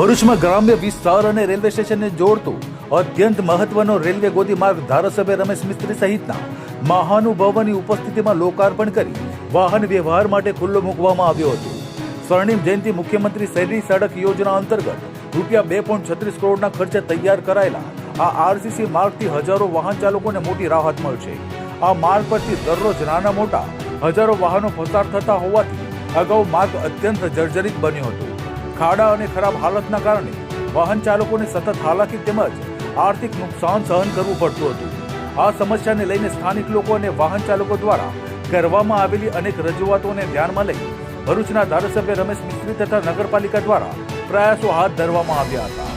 ભરૂચમાં ગ્રામ્ય વિસ્તાર અને રેલવે સ્ટેશનને જોડતો અત્યંત મહત્વનો રેલવે ગોદી માર્ગ ધારાસભ્ય રમેશ મિસ્ત્રી સહિતના મહાનુભાવોની ઉપસ્થિતિમાં લોકાર્પણ કરી વાહન વ્યવહાર માટે ખુલ્લો મૂકવામાં આવ્યો હતો. સ્વર્ણિમ જયંતિ મુખ્યમંત્રી શહેરી સડક યોજના અંતર્ગત રૂપિયા બે પોઈન્ટ છત્રીસ કરોડના ખર્ચે તૈયાર કરાયેલા આ આરસીસી માર્ગથી હજારો વાહન ચાલકોને મોટી રાહત મળશે. આ માર્ગ પરથી દરરોજ નાના મોટા હજારો વાહનો પસાર થતા હોવાથી અગાઉ માર્ગ અત્યંત જર્જરિત બન્યો હતો. ખાડા અને ખરાબ હાલતના કારણે વાહન ચાલકોને સતત હાલાકી તેમજ આર્થિક નુકસાન સહન કરવું પડતું હતું. આ સમસ્યાને લઈને સ્થાનિક લોકો અને વાહન ચાલકો દ્વારા કરવામાં આવેલી અનેક રજૂઆતોને ધ્યાનમાં લઈ ભરૂચના ધારાસભ્ય રમેશ મિસ્ત્રી તથા નગરપાલિકા દ્વારા પ્રયાસો હાથ ધરવામાં આવ્યા હતા.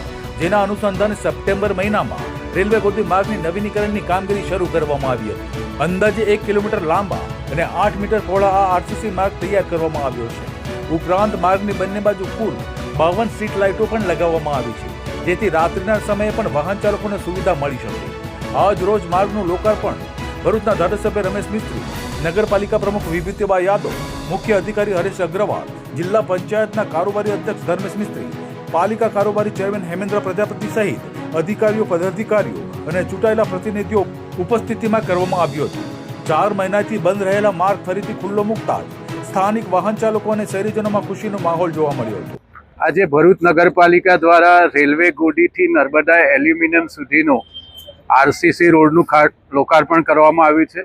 જેના અનુસંધાને સપ્ટેમ્બર મહિનામાં રેલવે ગોદી માર્ગની નવીનીકરણની કામગીરી શરૂ કરવામાં આવી હતી. અંદાજે એક કિલોમીટર લાંબા અને આઠ મીટર પહોળા આ આરસીસી માર્ગ તૈયાર કરવામાં આવ્યો છે. ઉપરાંત માર્ગની બંને બાજુ કુલ બાવન સ્ટ્રીટ લાઇટો પણ લગાવવામાં આવી છે. જેથી રાત્રિના સમયે પણ વાહન ચાલકોને સુવિધા મળી શકે. આજ રોજ માર્ગનું લોકાર્પણ ભરૂચના ધારાસભ્ય રમેશ મિસ્ત્રી, નગરપાલિકા પ્રમુખ વિભૂતિબા યાદવ, મુખ્ય અધિકારી હરેશ અગ્રવાલ, જિલ્લા પંચાયતના કારોબારી અધ્યક્ષ ધર્મેશ મિસ્ત્રી, પાલિકા કારોબારી ચેરમેન હેમેન્દ્ર પ્રજાપતિ સહિત અધિકારીઓ, પદાધિકારીઓ અને ચૂંટાયેલા પ્રતિનિધિઓ ઉપસ્થિતિમાં કરવામાં આવ્યું હતું. ચાર મહિનાથી બંધ રહેલા માર્ગ ફરીથી ખુલ્લો મૂકતા સ્થાનિક વાહન ચાલકો અને શહેરીજનોમાં ખુશીનો માહોલ જોવા મળ્યો હતો. આજે ભરૂચ નગરપાલિકા દ્વારા રેલવે ગોડીથી નર્મદા એલ્યુમિનિયમ સુધીનો આરસીસી રોડનું લોકાર્પણ કરવામાં આવ્યું છે.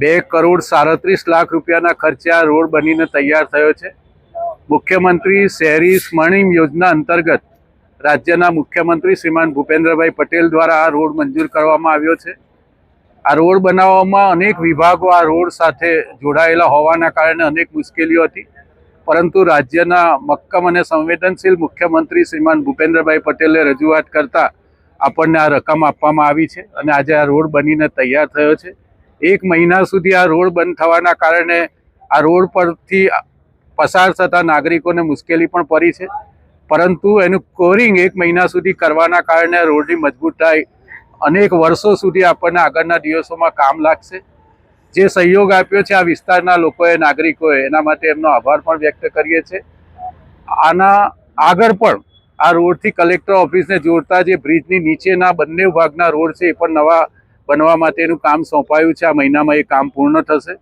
બે કરોડ સાડત્રીસ લાખ રૂપિયાના ખર્ચે આ રોડ બનીને તૈયાર થયો છે. મુખ્યમંત્રી શહેરી સ્મરણિમ યોજના અંતર્ગત રાજ્યના મુખ્યમંત્રી શ્રીમાન ભૂપેન્દ્રભાઈ પટેલ દ્વારા આ રોડ મંજૂર કરવામાં આવ્યો છે. આ રોડ બનાવવામાં અનેક વિભાગો આ રોડ સાથે જોડાયેલા હોવાના કારણે અનેક મુશ્કેલીઓ હતી. પરંતુ રાજ્યના મક્કમ અને સંવેદનશીલ મુખ્યમંત્રી શ્રીમાન ભૂપેન્દ્રભાઈ પટેલે રજૂઆત કરતા આપણને આ રકમ આપવામાં આવી છે અને આજે આ રોડ બનીને તૈયાર થયો છે. એક મહિના સુધી આ રોડ બંધ થવાના કારણે આ રોડ પરથી પસાર થતા નાગરિકોને મુશ્કેલી પણ પડી છે. પરંતુ એનું કોરિંગ એક મહિના સુધી કરવાના કારણે રોડની મજબૂતાઈ અનેક વર્ષો સુધી આપણને આગળના દિવસોમાં કામ લાગશે. જે સહયોગ આપ્યો છે આ વિસ્તારના લોકોએ, નાગરિકોએ, એના માટે એમનો આભાર પણ વ્યક્ત કરીએ છીએ આના આગળ પણ આ રોડથી કલેક્ટર ઓફિસને જોડતા જે બ્રિજની નીચેના બંને ભાગના રોડ છે એ પણ નવા બનવા માટેનું કામ સોંપાયું છે. આ મહિનામાં એ કામ પૂર્ણ થશે.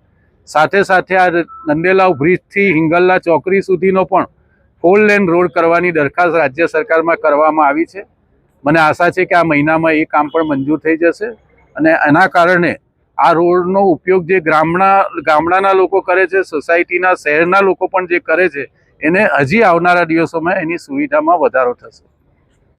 સાથે સાથે આ નંદેલાવ બ્રિજથી હિંગલ્લા ચોકડી સુધીનો પણ ફોર લેન રોડ કરવાની દરખાસ્ત રાજ્ય સરકારમાં કરવામાં આવી છે. મને આશા છે કે આ મહિનામાં એ કામ પણ મંજૂર થઈ જશે અને એના કારણે આ રોડનો ઉપયોગ જે ગામડા, ગામડાના લોકો કરે છે, સોસાયટીના શહેરના લોકો પણ જે કરે છે, એને હજી આવનારા દિવસોમાં એની સુવિધામાં વધારો થશે.